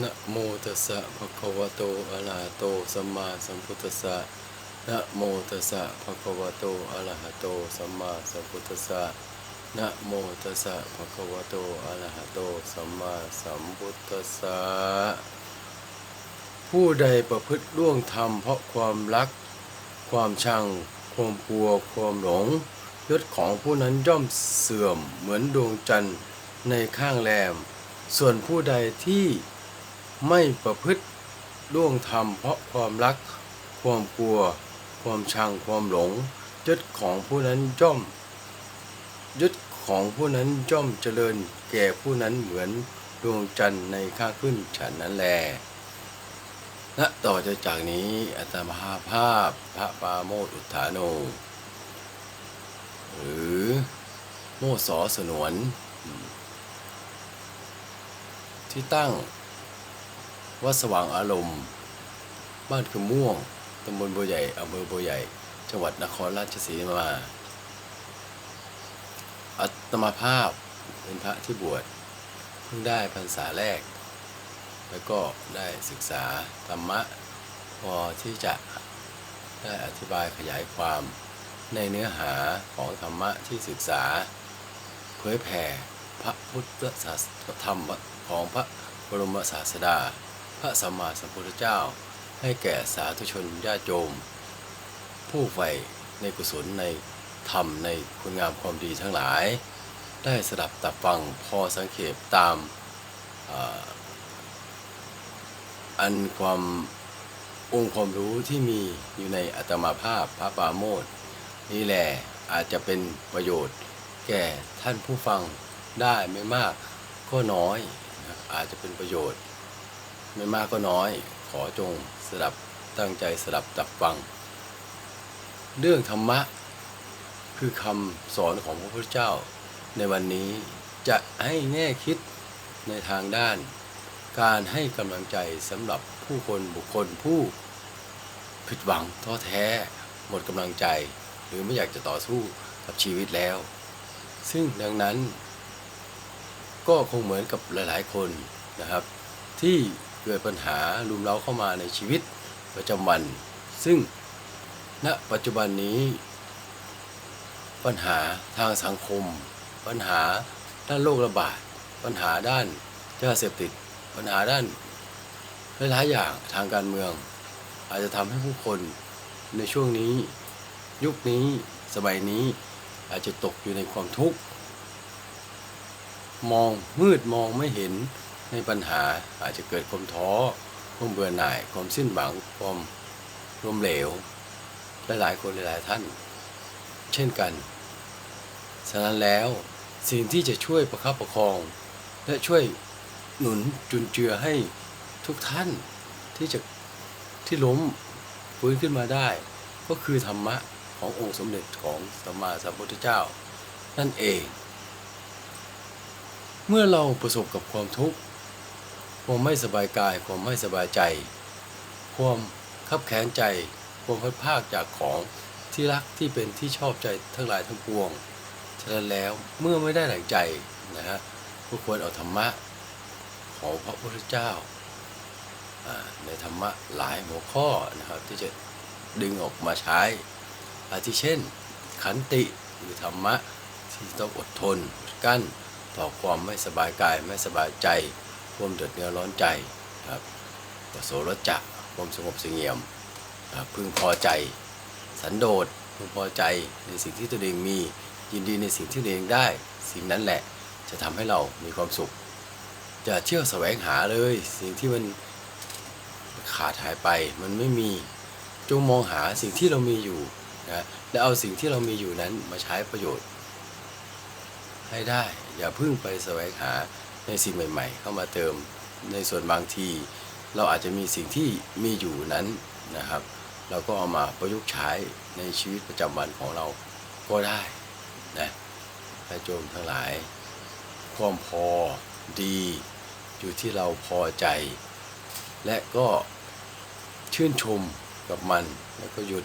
นะโมตัสสะภะคะวะโตอะระหะโตสัมมาสัมพุทธัสสะนะโมตัสสะภะคะวะโตอะระหะโตสัมมาสัมพุทธัสสะนะโมตัสสะภะคะวะโตอะระหะโตสัมมาสัมพุทธัสสะผู้ใดประพฤติล่วงธรรมเพราะความรัก ความชัง ความกลัว ความหลงยศของผู้นั้นย่อมเสื่อมเหมือนดวงจันทร์ในข้างแรม ส่วนผู้ใดที่ ไม่ประพฤติล่วงธรรมเพราะความรัก ความกลัว ความชังความหลงยศของผู้นั้นย่อมยศของผู้นั้นย่อมเจริญ แก่ผู้นั้นเหมือนดวงจันทร์ในข้าขึ้นฉันนั้นแลและต่อจากนี้อาตมาภาพพระปาโมทอุทาโน หรือโมสอสนวน ที่ตั้ง วัดสว่างอารมณ์ บ้านคือม่วงตำบลบัวใหญ่อำเภอบัวใหญ่ จังหวัดนครราชสีมาอัตมาภาพเป็นพระที่บวชเพิ่งได้พรรษาแรก แล้วก็ได้ศึกษาธรรมะพอที่จะได้อธิบายขยายความในเนื้อหาของธรรมะที่ศึกษา เผยแผ่พระพุทธศาสนธรรมของพระบรมศาสดา ระสัมมาสัมพุทธเจ้า ให้แก่สาธุชนญาติโยม ผู้ใฝ่ในกุศลในธรรมในคุณงามความดีทั้งหลาย ได้สดับตับฟังพอสังเขปตามอันความองค์ความรู้ที่มีอยู่ในอัตมาภาพพระปาโมทนี่แหละอาจจะเป็นประโยชน์ แก่ท่านผู้ฟังได้ไม่มากก็น้อย อาจจะเป็นประโยชน์ ไม่มากก็น้อย ขอจงสดับตั้งใจสดับตับฟัง เรื่องธรรมะ คือคำสอนของพระพุทธเจ้า ในวันนี้จะให้แง่คิดในทางด้าน การให้กำลังใจสำหรับผู้คนบุคคลผู้ ผิดหวังท้อแท้ หมดกำลังใจ หรือไม่อยากจะต่อสู้กับชีวิตแล้ว ซึ่งดังนั้น ก็คงเหมือนกับหลาย ๆ คนนะครับ ที่ เกิดปัญหารุมเร้าเข้ามาในชีวิตประจำวัน ซึ่งณปัจจุบันนี้ ปัญหาทางสังคม ปัญหาด้านโรคระบาด ปัญหาด้านยาเสพติด ปัญหาด้านหลายๆอย่างทางการเมือง อาจจะทำให้ผู้คนในช่วงนี้ ยุคนี้สมัยนี้อาจจะตกอยู่ในความทุกข์ มองมืดมองไม่เห็น ในปัญหาอาจจะเกิดความท้อความเบื่อหน่ายความสิ้นหวังความล้มเหลวหลายๆคนหลายๆท่าน เช่นกัน ฉะนั้นแล้วสิ่งที่จะช่วยประคับประคอง และช่วยหนุนจุนเจือให้ทุกท่านที่จะที่ล้มฟื้นขึ้นมาได้ ก็คือธรรมะขององค์สมเด็จของสัมมาสัมพุทธเจ้า นั่นเอง เมื่อเราประสบกับความทุกข์ ความไม่สบายกายความไม่สบายใจ ความขับแค้นใจ ความพัดภาคจากของที่รักที่เป็นที่ชอบใจทั้งหลายทั้งปวง ฉะนั้นแล้วเมื่อไม่ได้หลังใจนะฮะก็ควรเอาธรรมะของพระพุทธเจ้าในธรรมะหลายหัวข้อนะครับที่จะดึงออกมาใช้อาทิเช่น ขันติหรือธรรมะที่ต้องอดทนอดกั้นต่อความไม่สบายกายไม่สบายใจ ความเดือดเนื้อร้อนใจครับต่อโสรจะความสงบเสงี่ยมครับพึงพอใจ สันโดษพึงพอใจในสิ่งที่ตัวเองมียินดีในสิ่งที่ตัวเองได้ สิ่งนั้นแหละจะทำให้เรามีความสุขจะเที่ยวแสวงหาเลย สิ่งที่มันขาดหายไปมันไม่มีจงมองหาสิ่งที่เรามีอยู่นะและเอาสิ่งที่เรามีอยู่นั้นมาใช้ประโยชน์ ให้ได้ อย่าพิ่งไปแสวงหา ในสิ่งใหม่ ๆ เข้ามาเติม ในส่วนบางที เราอาจจะมีสิ่งที่มีอยู่นั้นนะครับ เราก็เอามาประยุกต์ใช้ในชีวิตประจำวันของเราก็ได้นะพระโจมทั้งหลาย ความพอดีอยู่ที่เราพอใจ และก็ชื่นชมกับมัน แล้วก็หยุด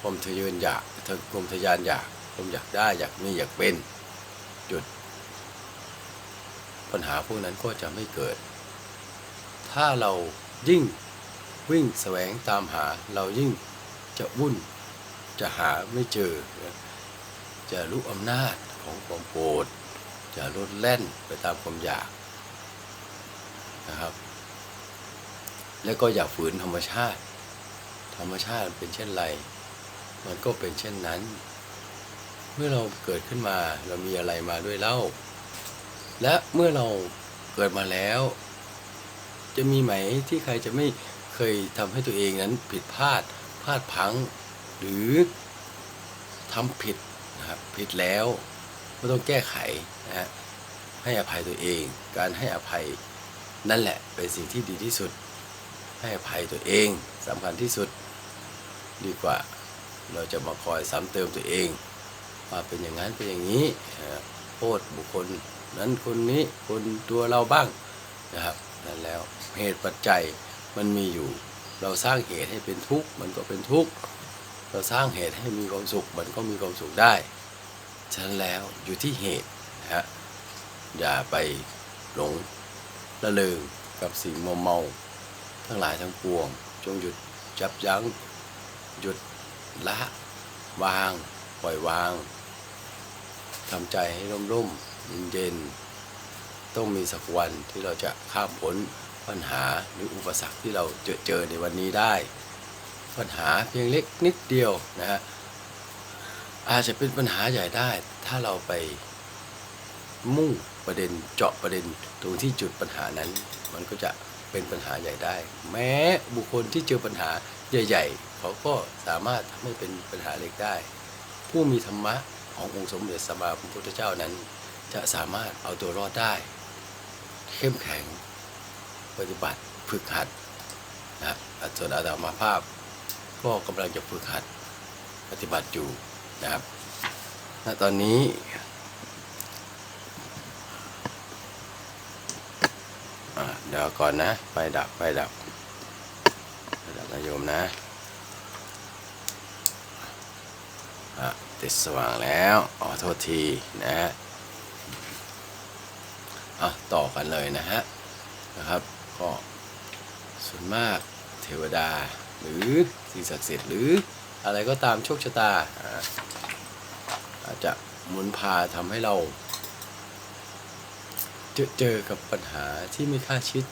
ความทะเยออยากความทะยานอยากความอยากได้อยากมีอยากเป็นหยุด ปัญหาพวกนั้นก็จะไม่เกิด ถ้าเรายิ่งวิ่งแสวงตามหาเรายิ่งจะวุ่นจะหาไม่เจอ จะรู้อำนาจของความโกรธจะลดแล่นไปตามความอยากนะครับ แล้วก็อย่าฝืนธรรมชาติ ธรรมชาติเป็นเช่นไร มันก็เป็นเช่นนั้น เมื่อเราเกิดขึ้นมาเรามีอะไรมาด้วยเล่า และเมื่อเราเกิดมาแล้ว จะมีไหมที่ใครจะไม่เคยทำให้ตัวเองนั้นผิดพลาดพลาดพัง หรือทำผิดนะครับผิดแล้วก็ต้องแก้ไขนะฮะให้อภัยตัวเอง การให้อภัยนั่นแหละเป็นสิ่งที่ดีที่สุด ให้อภัยตัวเองสำคัญที่สุด ดีกว่าเราจะมาคอยซ้ำเติมตัวเองว่าเป็นอย่างนั้นเป็นอย่างนี้โทษบุคคล นั้นคนนี้คนตัวเราบ้างนะครับนั่นแล้วเหตุปัจจัยมันมีอยู่ เราสร้างเหตุให้เป็นทุกข์มันก็เป็นทุกข์เราสร้างเหตุให้มีความสุขมันก็มีความสุขได้ฉะนั้นแล้วอยู่ที่เหตุนะฮะอย่าไปหลงละเลงกับสิ่งเมาเมาทั้งหลายทั้งปวง จงหยุดจับยั้งหยุดละวาง ปล่อยวางทำใจให้ร่มร่ม เย็นๆต้องมีสักวันที่เราจะข้ามพ้นปัญหาหรืออุปสรรคที่เราเจอเจอในวันนี้ได้ ปัญหาเพียงเล็กนิดเดียวนะฮะอาจจะเป็นปัญหาใหญ่ได้ ถ้าเราไปมุ่งประเด็นเจาะประเด็นตรงที่จุดปัญหานั้น มันก็จะเป็นปัญหาใหญ่ได้ แม้บุคคลที่เจอปัญหาใหญ่ ๆ เขาก็สามารถทำให้เป็นปัญหาเล็กได้ ผู้มีธรรมะขององค์สมเด็จสมมาพระพุทธเจ้านั้น จะสามารถเอาตัวรอดได้ เข้มแข็ง ปฏิบัติฝึกหัดนะส่วนอาตมาภาพ ก็กำลังจะฝึกหัดปฏิบัติอยู่นะครับณตอนนี้เดี๋ยวก่อนนะไฟดับไฟดับไฟดับนะโยมนะอะติดสว่างแล้วอ๋อโทษทีนะฮะ อะต่อกันเลยนะฮะนะครับ ก็ส่วนมากเทวดาหรือสิ่งศักดิ์สิทธิ์หรืออะไรก็ตามโชคชะตาอาจจะหมุนพาทำให้เรา เจอเจอกับปัญหาที่ไม่คาดคิด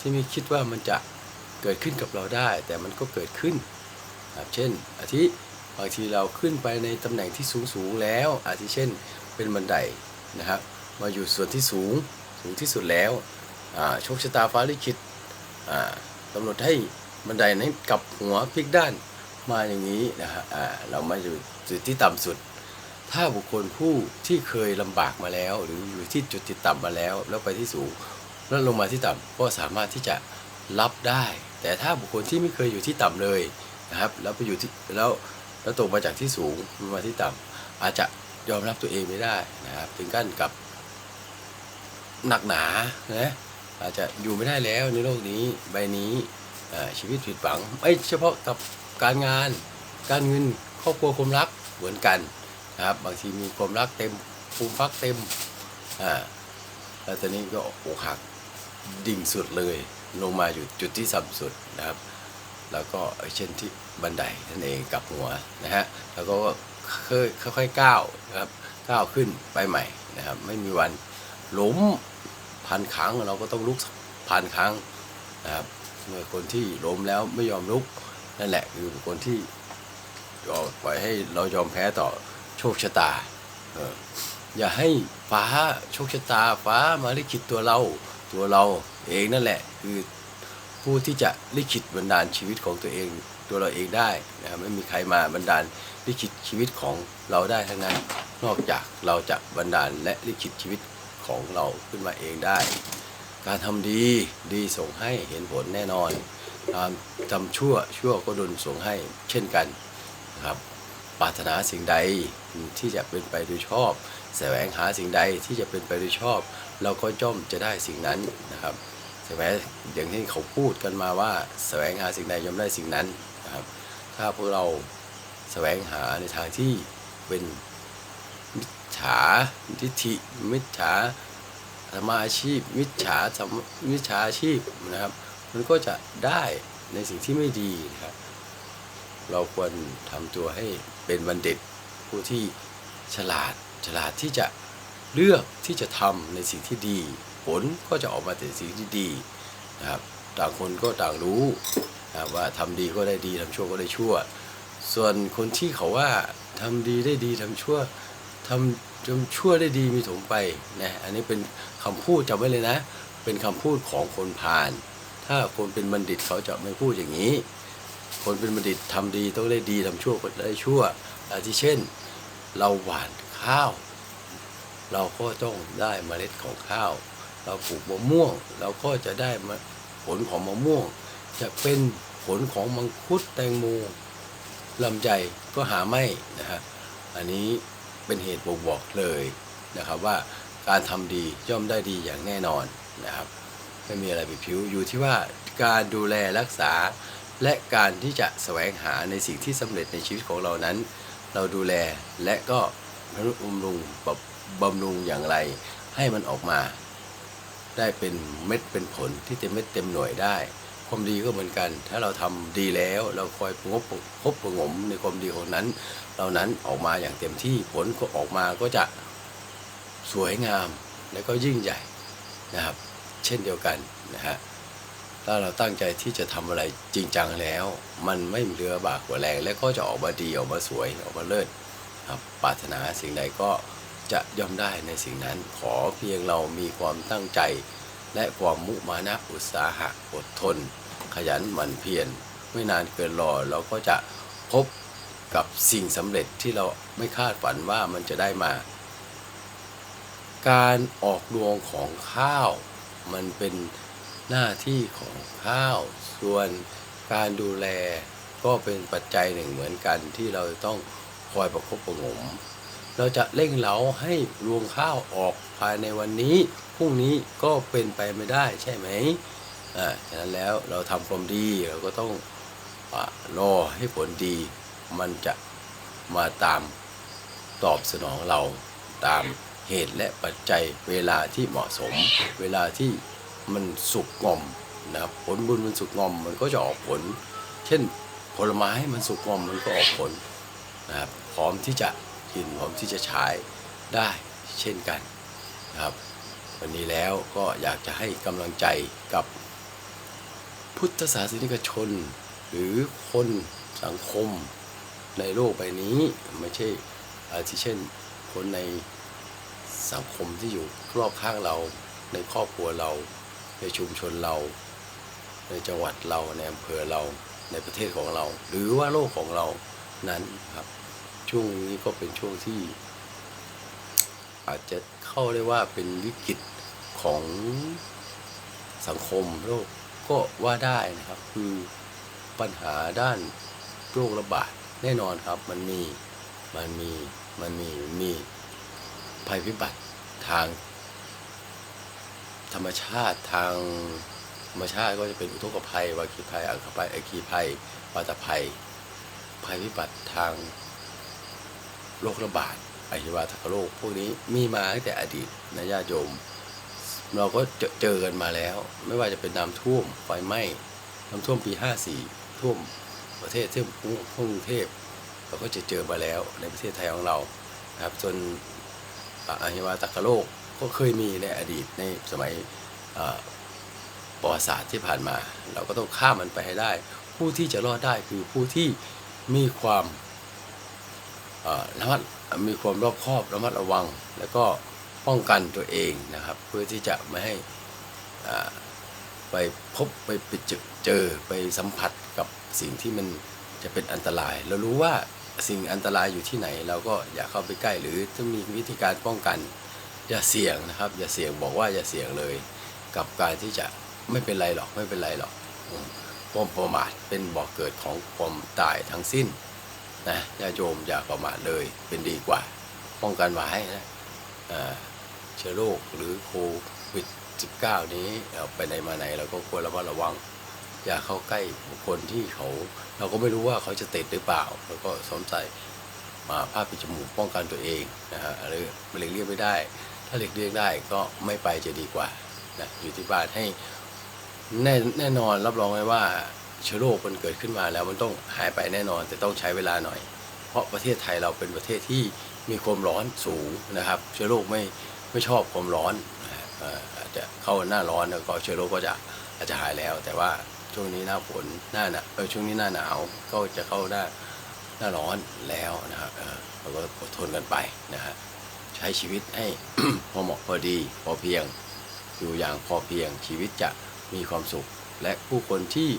ที่ไม่คิดว่ามันจะเกิดขึ้นกับเราได้ แต่มันก็เกิดขึ้นครับเช่น อาทิบางทีเราขึ้นไปในตำแหน่งที่สูงสูงๆแล้ว อาทิเช่นเป็นบันไดนะครับ มาอยู่ส่วนที่สูงสูงที่สุดแล้วโชคชะตาฟ้าลิขิตกำหนดให้บันไดนั้นกลับหัวพลิกด้านมาอย่างนี้นะฮะเรามาอยู่จุดที่ต่ำสุด ถ้าบุคคลผู้ที่เคยลำบากมาแล้ว หรืออยู่ที่จุดที่ต่ำมาแล้ว แล้วไปที่สูงแล้วลงมาที่ต่ำก็สามารถที่จะรับได้ แต่ถ้าบุคคลที่ไม่เคยอยู่ที่ต่ำเลยนะครับแล้วไปอยู่ที่แล้วแล้วตกมาจากที่สูงมาที่ต่ำอาจจะยอมรับตัวเองไม่ได้นะครับถึงขั้นกับ หนักหนานะอาจจะอยู่ไม่ได้แล้วในโลกนี้ใบนี้ชีวิตผิดหวังไม่เฉพาะกับการงาน การเงินครอบครัวความรักเหมือนกันนะครับบางทีมีความรักเต็มภูมิพักเต็มอ่าแล้วตอนนี้ก็อกหักดิ่งสุดเลย ลงมาอยู่จุดที่ต่ำสุดนะครับ แล้วก็เช่นที่บันไดนั่นเองกับหัวนะฮะแล้วก็ค่อยๆก้าวนะครับก้าวขึ้นไปใหม่นะครับ ไม่มีวันล้ม พันครั้งเราก็ต้องลุกพันครั้งนะครับเมื่อคนที่ล้มแล้วไม่ยอมลุกนั่นแหละคือคนที่ก็ปล่อยให้เรายอมแพ้ต่อโชคชะตาอย่าให้ฟ้าโชคชะตาฟ้ามาลิขิตตัวเราตัวเราเองนั่นแหละคือผู้ที่จะลิขิตบันดาลชีวิตของตัวเองตัวเราเองได้นะครับไม่มีใครมาบันดาลลิขิตชีวิตของเราได้ทั้งนั้น นอกจากเราจะบันดาลและลิขิตชีวิต ของเราขึ้นมาเองได้ การทำดีดีส่งให้เห็นผลแน่นอนการทำชั่วชั่วก็ดนส่งให้เช่นกันนะครับปรารถนาสิ่งใดที่จะเป็นไปโดยชอบ แสวงหาสิ่งใดที่จะเป็นไปโดยชอบ เราก็ย่อมจะได้สิ่งนั้นนะครับใช่ไหมอย่างที่เขาพูดกันมาว่าแสวงหาสิ่งใดย่อมได้สิ่งนั้นนะครับถ้าพวกเราแสวงหาในทางที่เป็น จฉาทิฏฐิมิจฉาสมมาอาชีพ มิจฉาสมมิจฉาอาชีพนะครับ มันก็จะได้ในสิ่งที่ไม่ดีนะครับ เราควรทำตัวให้เป็นบัณฑิตผู้ที่ฉลาดฉลาดที่จะเลือกที่จะทำในสิ่งที่ดี ผลก็จะออกมาเป็นสิ่งที่ดีนะครับต่างคนก็ต่างรู้นะครับว่าทำดีก็ได้ดีทำชั่วก็ได้ชั่ว ส่วนคนที่เขาว่าทำดีได้ดีทำชั่ว ทำทำชั่วได้ดีมีถมไปนะอันนี้เป็นคำพูดจำไว้เลยนะ เป็นคำพูดของคนพาลถ้าคนเป็นบัณฑิตเขาจะไม่พูดอย่างนี้ คนเป็นบัณฑิตทำดีต้องได้ดีทำชั่วก็ได้ชั่วอาทิเช่น เราหว่านข้าว เราก็ต้องได้เมล็ดของข้าว เราปลูกมะม่วง เราก็จะได้ผลของมะม่วง จะเป็นผลของมังคุดแตงโมลำไยก็หาไม่นะฮะอันนี้ เป็นเหตุบ่งบอกเลยนะครับว่าการทำดีย่อมได้ดีอย่างแน่นอนนะครับไม่มีอะไรผิดผิวอยู่ที่ว่าการดูแลรักษา และการที่จะแสวงหาในสิ่งที่สำเร็จในชีวิตของเรานั้น เราดูแลและก็บำรุงบำบำรุงอย่างไร ให้มันออกมา ได้เป็นเม็ดเป็นผลที่เต็มเม็ดเต็มหน่วยได้ ความดีก็เหมือนกัน ถ้าเราทำดีแล้ว เราคอยงบพบประงมในความดีของนั้น เหล่านั้นออกมาอย่างเต็มที่ผลก็ออกมาก็จะสวยงามและก็ยิ่งใหญ่นะครับ เช่นเดียวกันนะฮะถ้าเราตั้งใจที่จะทำอะไรจริงจังแล้ว มันไม่เหลือบากกว่าแรง และก็จะออกมาดีออกมาสวยออกมาเลิศครับปรารถนาสิ่งใดก็จะย่อมได้ในสิ่งนั้น ขอเพียงเรามีความตั้งใจ และความมุมานะอุตสาหะอดทน ขยันหมั่นเพียรไม่นานเกินรอเราก็จะพบกับสิ่งสำเร็จที่เราไม่คาดฝันว่ามันจะได้มา การออกรวงของข้าว มันเป็นหน้าที่ของข้าว ส่วนการดูแลก็เป็นปัจจัยหนึ่งเหมือนกันที่เราต้องคอยประคบประงม เราจะเร่งเร้าให้รวงข้าวออกภายในวันนี้พรุ่งนี้ก็เป็นไปไม่ได้ใช่ไหม อ่าฉะนั้นแล้วเราทำความดีเราก็ต้องอารอให้ผลดีมันจะมาตามตอบสนองเราตามเหตุและปัจจัยเวลาที่เหมาะสม เวลาที่มันสุกงอมนะครับผลบุญมันสุกงอมมันก็จะออกผล เช่นผลไม้มันสุกงอมมันก็ออกผลนะครับพร้อมที่จะกินพร้อมที่จะใช้ได้เช่นกันนะครับ วันนี้แล้วก็อยากจะให้กำลังใจกับ พุทธศาสนิกชน หรือคนสังคมในโลกใบนี้ไม่ใช่อาทิเช่น คนในสังคมที่อยู่รอบข้างเรา ในครอบครัวเรา ในชุมชนเรา ในจังหวัดเราในอำเภอเราในประเทศของเรา หรือว่าโลกของเรานั้นครับ ช่วงนี้ก็เป็นช่วงที่ อาจจะเข้าได้ว่าเป็นวิกฤตของสังคมโลก ก็ว่าได้นะครับ คือปัญหาด้านโรคระบาดแน่นอนครับ มันมีมันมีมันมีมีภัยพิบัติทาง ธรรมชาติทางธรรมชาติก็จะเป็นอุทกภัยวาคีภัยอัคภัยไอคีภัยวาตภัย ภัยพิบัติทางโรคระบาดอหิวาทกโรคพวกนี้มีมาตั้งแต่อดีตนะญาติโยม เราก็เจอเจอกันมาแล้ว ไม่ว่าจะเป็นน้ำท่วมไฟไหม้น้ำท่วมปี 54 ท่วมประเทศที่กรุงเทพเราก็จะเจอมาแล้วในประเทศไทยของเรานะครับจนอาหิวาตกโรคก็เคยมีในอดีตในสมัยประวัติศาสตร์ที่ผ่านมา เราก็ต้องข้ามมันไปให้ได้ ผู้ที่จะรอดได้คือผู้ที่มีความระมัดมีความรอบคอบระมัดระวังแล้วก็ ป้องกันตัวเองนะครับ เพื่อที่จะไม่ให้ไปพบไปไปเจอเจอไปสัมผัสกับสิ่งที่มันจะเป็นอันตราย เรารู้ว่าสิ่งอันตรายอยู่ที่ไหน เราก็อย่าเข้าไปใกล้หรือต้องมีวิธีการป้องกัน อย่าเสี่ยงนะครับ อย่าเสี่ยงบอกว่าอย่าเสี่ยงเลย กับการที่จะไม่เป็นไรหรอกไม่เป็นไรหรอกอืมความประมาทเป็นบ่อกเกิดของความตายทั้งสิ้นนะญาติโยมอย่าประมาทเลยเป็นดีกว่า ป้องกันไว้นะอ่า เชื้อโรคหรือโควิด -19 นี้เราไปไหนมาไหนเราก็ควรระมัดระวัง อย่าเข้าใกล้บุคคลที่เขา เราก็ไม่รู้ว่าเขาจะติดหรือเปล่า แล้วก็สวมใส่มาผ้าปิดจมูกป้องกันตัวเองนะฮะหรือมะเร็งเลี่ยงไม่ได้ ถ้าหลีกเลี่ยงได้ก็ไม่ไปจะดีกว่านะอยู่ที่บ้านให้แน่แน่นอนรับรองไว้ว่าเชื้อโรคมันเกิดขึ้นมาแล้วมันต้องหายไปแน่นอน แต่ต้องใช้เวลาหน่อย เพราะประเทศไทยเราเป็นประเทศที่มีความร้อนสูงนะครับ เชื้อโรคไม่ ไม่ชอบความร้อนอาจจะเข้าหน้าร้อนแล้วก็เชื้อโรคก็จะอาจจะหายแล้ว แต่ว่าช่วงนี้หน้าฝนหน้าหนาวช่วงนี้หน้าหนาวก็จะเข้าหน้าหน้าร้อนแล้วนะครับเราก็อดทนกันไปนะฮะใช้ชีวิตให้พอเหมาะพอดีพอเพียงอยู่อย่างพอเพียงชีวิตจะมีความสุข และผู้คนที่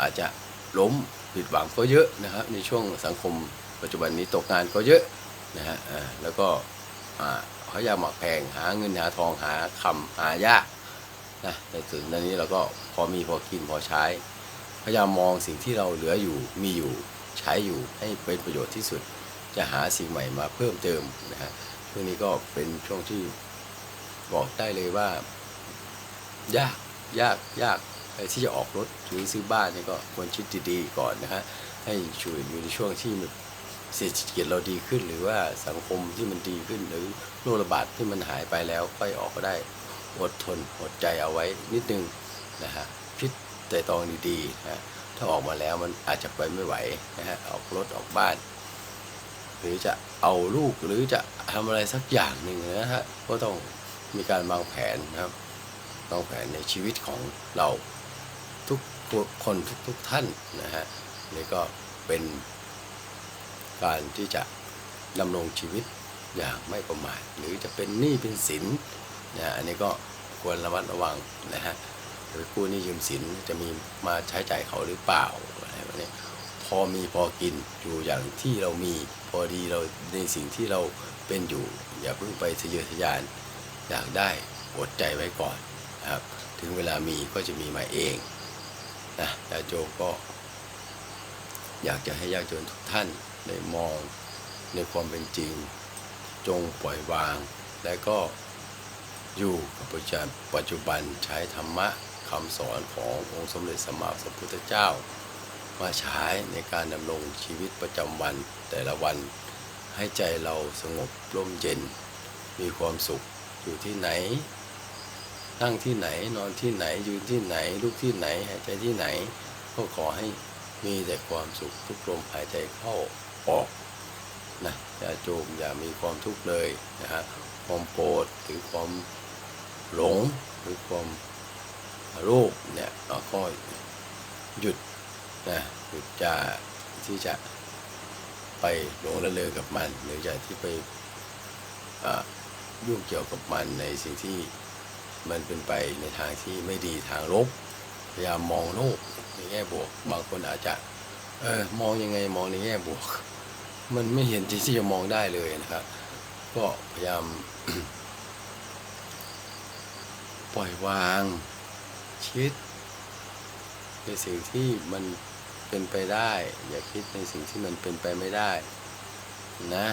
อาจจะล้มผิดหวังก็เยอะนะครับ ในช่วงสังคมปัจจุบันนี้ตกงานก็เยอะนะฮะแล้วก็ อ่าเขาอยากหมักแพงหาเงินหาทองหาคำหายากนะในส่วนนี้เราก็พอมีพอกินพอใช้ พยายามมองสิ่งที่เราเหลืออยู่มีอยู่ใช้อยู่ให้เป็นประโยชน์ที่สุด จะหาสิ่งใหม่มาเพิ่มเติมนะฮะช่วงนี้ก็เป็นช่วงที่บอกได้เลยว่า ยากยากยากที่จะออกรถหรือซื้อบ้านนี่ก็ควรคิดดีๆก่อนนะฮะให้ช่วยอยู่ในช่วงที่ เศรษฐกิจเราดีขึ้น หรือว่าสังคมที่มันดีขึ้นหรือโรคระบาดที่มันหายไปแล้วค่อยออกก็ได้อดทนอดใจเอาไว้นิดนึงนะฮะคิดแต่ตองดีๆนะฮะถ้าออกมาแล้วมันอาจจะไปไม่ไหวนะฮะออกรถออกบ้าน หรือจะเอาลูกหรือจะทำอะไรสักอย่างหนึ่งนะฮะก็ต้องมีการวางแผนนะครับวางแผนในชีวิตของเราทุกคนทุกทุกท่านนะฮะนี่ก็เป็น การที่จะดำรงชีวิตอย่างไม่ประมาทหรือจะเป็นหนี้เป็นสินนะฮะอันนี้ก็ควรระมัดระวังนะฮะหรือกู้หนี้ยืมสินจะมีมาใช้จ่ายเขาหรือเปล่าอะไรแบบนี้พอมีพอกินอยู่อย่างที่เรามีพอดีเราในสิ่งที่เราเป็นอยู่ อย่าเพิ่งไปทะเยอทะยาน อยากได้อดใจไว้ก่อนนะครับ ถึงเวลามีก็จะมีมาเองนะญาโยมก็ อยากจะให้ญาติโยมทุกท่าน ได้มองในความเป็นจริง จงปล่อยวาง และก็อยู่กับปัจจุบันปัจจุบันใช้ธรรมะคำสอนขององค์สมเด็จสัมมาสัมพุทธเจ้า มาใช้ในการดำรงชีวิตประจำวันแต่ละวัน ให้ใจเราสงบร่มเย็น มีความสุขอยู่ที่ไหน นั่งที่ไหนนอนที่ไหนยืนที่ไหนลุกที่ไหนหายใจที่ไหน ก็ขอให้มีแต่ความสุขทุกลมหายใจเข้า ออกนะอย่าโจมอย่ามีความทุกข์เลยนะฮะความโกรธหรือความหลงหรือความโรคเนี่ยเราก็หยุดนะหยุดจะที่จะไปหลงละเลงกับมัน หรือจะที่ไปอ่ายุ่งเกี่ยวกับมันในสิ่งที่มันเป็นไปในทางที่ไม่ดีทางลบพยายามมองโลกในแง่บวก บางคนอาจจะ เออมองยังไงมองในแง่บวก มันไม่เห็นที่จะมองได้เลยนะครับ ก็พยายาม ปล่อยวาง คิด ในสิ่งที่มันเป็นไปได้ อย่าคิดในสิ่งที่มันเป็นไปไม่ได้ นะ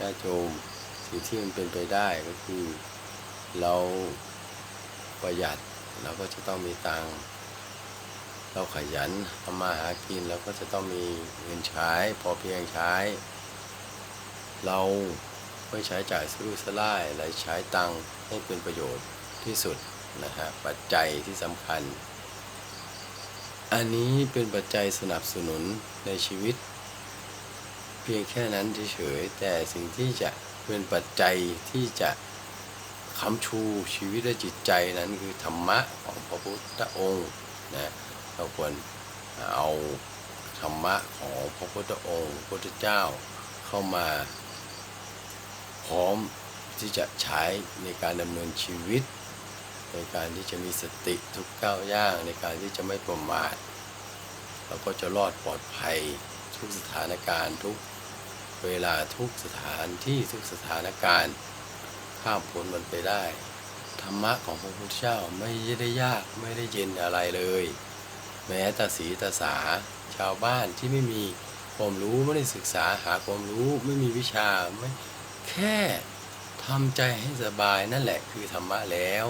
ญาติโยมสิ่งที่มันเป็นไปได้ก็คือ เราประหยัดเราก็จะต้องมีตังค์ เราขยันทำมาหากินเราก็จะต้องมีเงินใช้ พอเพียงใช้ เราไม่ใช้จ่ายซื้อสลายและใช้ตังค์ให้เป็นประโยชน์ที่สุดนะฮะปัจจัยที่สำคัญ อันนี้เป็นปัจจัยสนับสนุนในชีวิต เพียงแค่นั้นเฉยๆแต่สิ่งที่จะเป็นปัจจัยที่จะคำชูชีวิตและจิตใจนั้นคือธรรมะของพระพุทธองค์นะ เราควรเอาธรรมะของพระพุทธองค์พระพุทธเจ้าเข้ามา พร้อมที่จะใช้ในการดำเนินชีวิต ในการที่จะมีสติทุกก้าวย่างในการที่จะไม่ประมาทเราก็จะรอดปลอดภัยทุกสถานการณ์ทุกเวลาทุกสถานที่ทุกสถานการณ์ข้ามพ้นมันไปได้ ธรรมะของพระพุทธเจ้าไม่ได้ยากไม่ได้เย็นอะไรเลย แม้แต่สีตาสา ชาวบ้านที่ไม่มีความรู้ไม่ได้ศึกษาหาความรู้ไม่มีวิชาไม่แค่ทำใจให้สบายนั่นแหละคือธรรมะแล้ว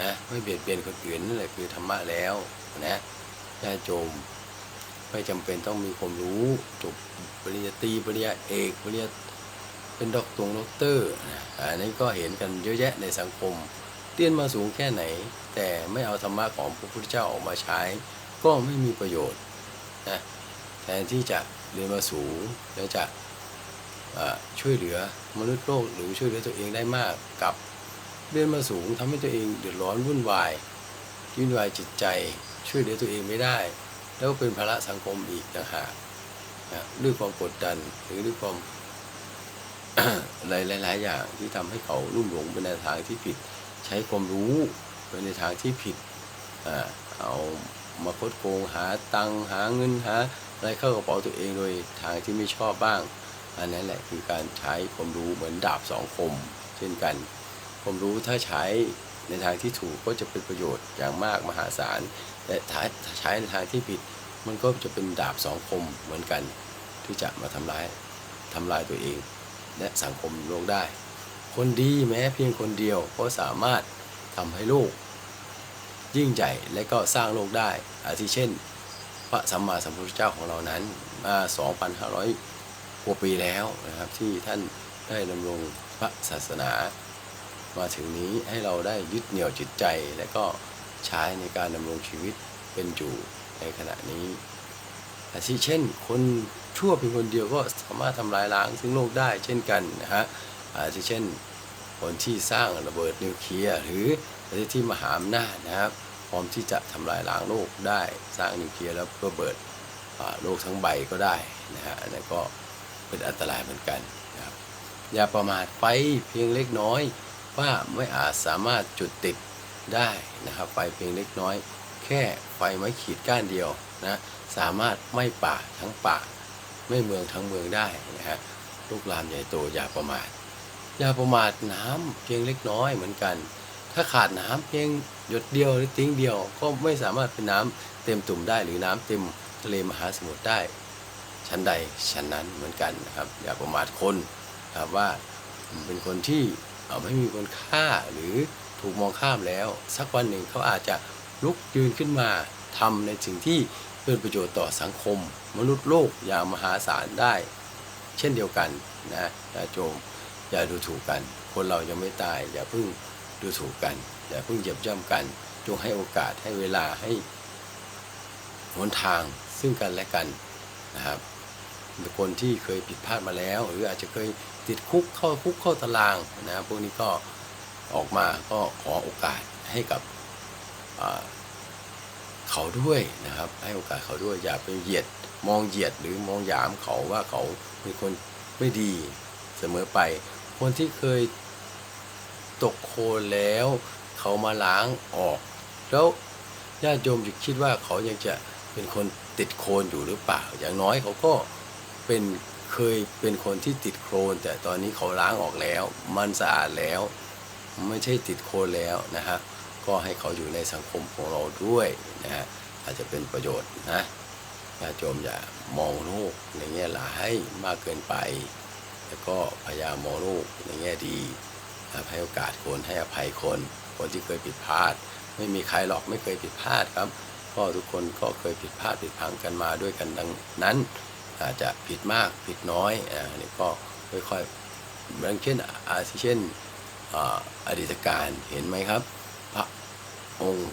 นะไม่เบียดเบียนคนอื่นนั่นแหละคือธรรมะแล้วนะญาโยมไม่จำเป็นต้องมีความรู้จบปริญญาตรีปริญญาเอกปริญญาเป็นดอกตรงด็อกเตอร์นะอันนี้ก็เห็นกันเยอะแยะในสังคมเรียนมาสูงแค่ไหน แต่ไม่เอาธรรมะของพระพุทธเจ้าออกมาใช้ ก็ไม่มีประโยชน์นะแทนที่จะเรียนมาสูงแล้วจะช่วยเหลือมนุษย์โลกหรือช่วยเหลือตัวเองได้มากกับเรียนมาสูงทำให้ตัวเองเดือดร้อนวุ่นวายวุ่นวายจิตใจช่วยเหลือตัวเองไม่ได้ แล้วเป็นภาระสังคมอีกต่างหากนะด้วยความกดดันหรือด้วยความหลายหลายอย่างที่ทำให้เขาลุ่มหลงไปในทางที่ผิด ใช้ความรู้ไปในทางที่ผิดอเอา มาคดโกงหาตังหาเงินหาอะไรเข้ากระเป๋าตัวเองโดยทางที่ไม่ชอบบ้าง อันนั้นแหละคือการใช้ความรู้เหมือนดาบสองคม เช่นกัน ความรู้ถ้าใช้ในทางที่ถูกก็จะเป็นประโยชน์อย่างมากมหาศาลแต่ถ้าใช้ในทางที่ผิด มันก็จะเป็นดาบสองคมเหมือนกัน ที่จะมาทำร้ายทำลายตัวเอง และสังคมโลกได้ คนดีแม้เพียงคนเดียวก็สามารถทำให้โลก ยิ่งใหญ่และก็สร้างโลกได้อาทิเช่น พระสัมมาสัมพุทธเจ้าของเรานั้นมา 2,500 กว่าปีแล้วนะครับที่ท่านได้ดำรงพระศาสนา มาถึงนี้ให้เราได้ยึดเหนี่ยวจิตใจ และก็ใช้ในการดำรงชีวิตเป็นอยู่ในขณะนี้อาทิเช่น คนชั่วเพียงคนเดียวก็สามารถทำลายล้างซึ่งโลกได้เช่นกันนะฮะอาทิเช่นคนที่สร้างระเบิดนิวเคลียร์หรือประเทศที่มหาอำนาจนะครับ ร้อมที่จะทำลายล้างโลกได้สร้างนิวเคลียร์แล้วระเบิดโลกทั้งใบก็ได้นะฮะอันนั้นก็เป็นอันตรายเหมือนกันนะครับอย่าประมาทไฟเพียงเล็กน้อยว่าไม่อาจสามารถจุดติดได้นะครับไฟเพียงเล็กน้อย แค่ไฟไม้ขีดก้านเดียวนะสามารถไม้ป่าทั้งป่า ไม่เมืองทั้งเมืองได้นะฮะลูกลามใหญ่โตอย่าประมาทอย่าประมาทน้ำเพียงเล็กน้อยเหมือนกัน ถ้าขาดน้ำเพียงหยดเดียวหรือติ้งเดียว ก็ไม่สามารถเป็นน้ำเต็มตุ่มได้หรือน้ำเต็มทะเลมหาสมุทรได้ ชั้นใดชั้นนั้นเหมือนกันนะครับ อย่าประมาทคนนะครับว่าเป็นคนที่เอ่อไม่มีคุณค่าหรือถูกมองข้ามแล้ว สักวันหนึ่งเขาอาจจะลุกยืนขึ้นมาทำในสิ่งที่เป็นประโยชน์ต่อสังคม มนุษย์โลกอย่างมหาศาลได้ เช่นเดียวกันนะอย่าโจมอย่าดูถูกกัน คนเรายังไม่ตายอย่าเพิ่ง ดูถูกกันอย่าเพิ่งเหยียบย่ำกันจงให้โอกาสให้เวลาให้หนทางซึ่งกันและกันนะครับคนที่เคยผิดพลาดมาแล้ว หรืออาจจะเคยติดคุกเข้าคุกเข้าตารางนะพวกนี้ก็ออกมาก็ขอโอกาสให้กับเขาด้วยนะครับ ให้โอกาสเขาด้วยอย่าไปเหยียดมองเหยียดหรือมองหยามเขาว่าเขาเป็นคนไม่ดีเสมอไป คนที่เคย ตกโคลนแล้ว เขามาล้างออก แล้วญาติโยมจะคิดว่าเขายังจะเป็นคนติดโคลนอยู่หรือเปล่า อย่างน้อยเขาก็เป็นเคยเป็นคนที่ติดโคลนแต่ตอนนี้เขาล้างออกแล้ว มันสะอาดแล้ว ไม่ใช่ติดโคลนแล้วนะฮะก็ให้เขาอยู่ในสังคมของเราด้วยนะฮะอาจจะเป็นประโยชน์นะญาติโยมอย่ามองโลกในแง่ร้ายมากเกินไป แล้วก็พยายามมองโลกในแง่ดี ครับให้โอกาสคนให้อภัยคน คนที่เคยผิดพลาด ไม่มีใครหรอกไม่เคยผิดพลาดครับก็ทุกคนก็เคยผิดพลาดผิดพังกันมาด้วยกันดังนั้น อาจจะผิดมากผิดน้อยอ่าอันนี่ก็ค่อยๆเหมือนเช่นอาทิเช่นอดีตการเห็นไหมครับ พระองค์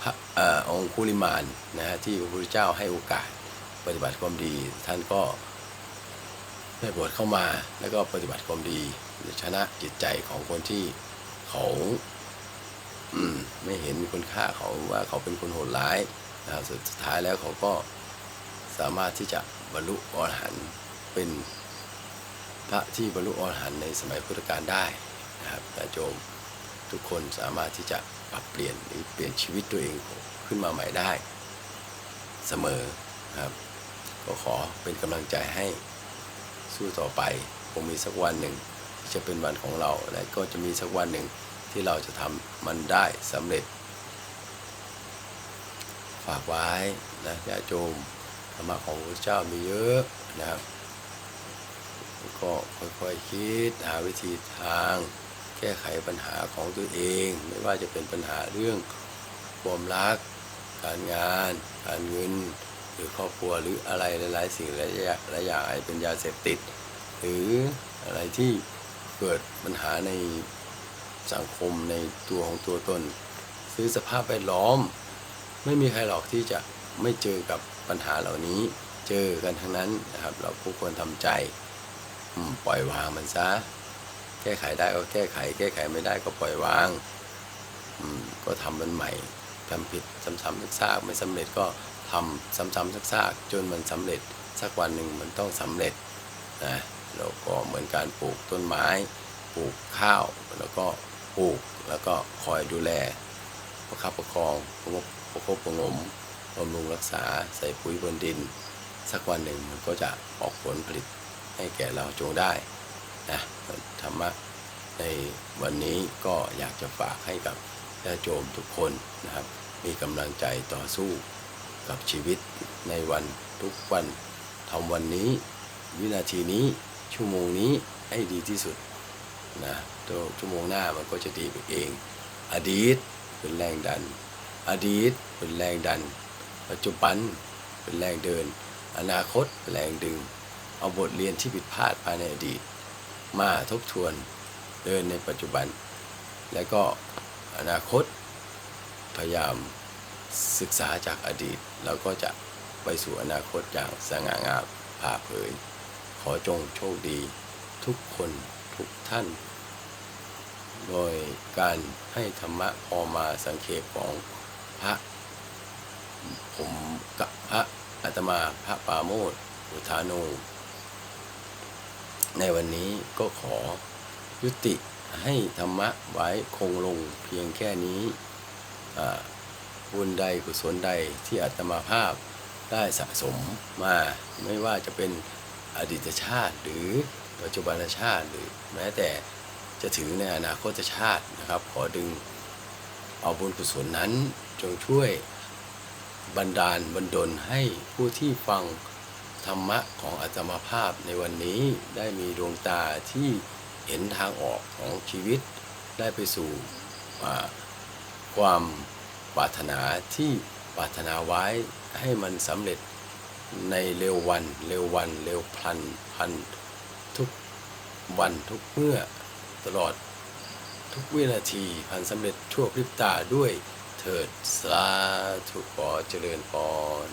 พระเอ่อองค์คุลิมานนะฮะที่พระพุทธเจ้าให้โอกาสปฏิบัติความดี ท่านก็ได้บวชเข้ามาแล้วก็ปฏิบัติความดี ชนะจิตใจของคนที่เขาอืมไม่เห็นคุณค่าเขาว่าเขาเป็นคนโหดร้ายนะสุดท้ายแล้วเขาก็สามารถที่จะบรรลุอรหันต์เป็นพระที่บรรลุอรหันต์ในสมัยพุทธกาลได้นะครับแต่โยมทุกคนสามารถที่จะปรับเปลี่ยนหรือเปลี่ยนชีวิตตัวเองขึ้นมาใหม่ได้ เสมอนะครับ ก็ขอเป็นกำลังใจให้สู้ต่อไปคงมีสักวันหนึ่ง จะเป็นวันของเรา และก็จะมีสักวันหนึ่งที่เราจะทำมันได้สำเร็จ ฝากไว้นะญาติโยมธรรมะของพระเจ้ามีเยอะนะครับ ก็ค่อยๆคิดหาวิธีทาง แก้ไขปัญหาของตัวเอง ไม่ว่าจะเป็นปัญหาเรื่องความรัก การงาน การเงิน หรือครอบครัวหรืออะไรหลายๆสิ่งหลายอย่างหลายอย่างเป็นยาเสพติด หรืออะไรที่ เกิดปัญหาในสังคมในตัวของตัวตน ซื้อสภาพแวดล้อม ไม่มีใครหรอกที่จะไม่เจอกับปัญหาเหล่านี้ เจอกันทั้งนั้นนะครับ เราผู้ควรทำใจปล่อยวางมันซะ แก้ไขได้ก็แก้ไข แก้ไขไม่ได้ก็ปล่อยวางก็ทำมันใหม่ทำผิดซ้ำๆซากๆไม่สำเร็จก็ทำซ้ำๆซากๆจนมันสำเร็จสักวันหนึ่งมันต้องสำเร็จนะ แล้วก็เหมือนการปลูกต้นไม้ ปลูกข้าว แล้วก็ปลูก แล้วก็คอยดูแล ประคับประคองประคบประคบประงมบำรุงรักษาใส่ปุ๋ยบนดิน สักวันหนึ่งมันก็จะออกผลผลิตให้แก่เราจงได้นะธรรมะในวันนี้ก็อยากจะฝากให้กับญาติโยมทุกคนนะครับ มีกำลังใจต่อสู้กับชีวิตในวันทุกวันทำวันนี้ วินาทีนี้ ชั่วโมงนี้ให้ดีที่สุดนะตัวชั่วโมงหน้ามันก็จะดีไปเอง อดีตเป็นแรงดัน อดีตเป็นแรงดัน ปัจจุบันเป็นแรงเดิน อนาคตเป็นแรงดึง เอาบทเรียนที่ผิดพลาดภายในอดีต มาทบทวนเดินในปัจจุบัน และก็อนาคต พยายามศึกษาจากอดีตแล้วก็จะไปสู่อนาคตอย่างสง่างามผ่าเผย อจงโชคดีทุกคนทุกท่าน โดยการให้ธรรมะพอมาสังเขปของพระ ผมกับพระอาตมาพระปาโมทอุทาโน ในวันนี้ก็ขอยุติให้ธรรมะไว้คงลงเพียงแค่นี้บุญใดกุศลใดที่อาตมาภาพได้สะสมมาไม่ว่าจะเป็น อดีตชาติ หรือปัจจุบันชาติ หรือแม้แต่จะถึงในอนาคตชาตินะครับ ขอดึงเอาบุญกุศลนั้นจงช่วยบันดาลบันดลให้ผู้ที่ฟังธรรมะของอาตมาภาพในวันนี้ได้มีดวงตาที่เห็นทางออกของชีวิต ได้ไปสู่ความปรารถนาที่ปรารถนาไว้ให้มันสำเร็จ ในเร็ววัน เร็ววัน เร็วพันพัน ทุกวันทุกเมื่อตลอดทุกวินาทีพันสำเร็จชั่วพริบตาด้วยเถิดสาธุขอเจริญพร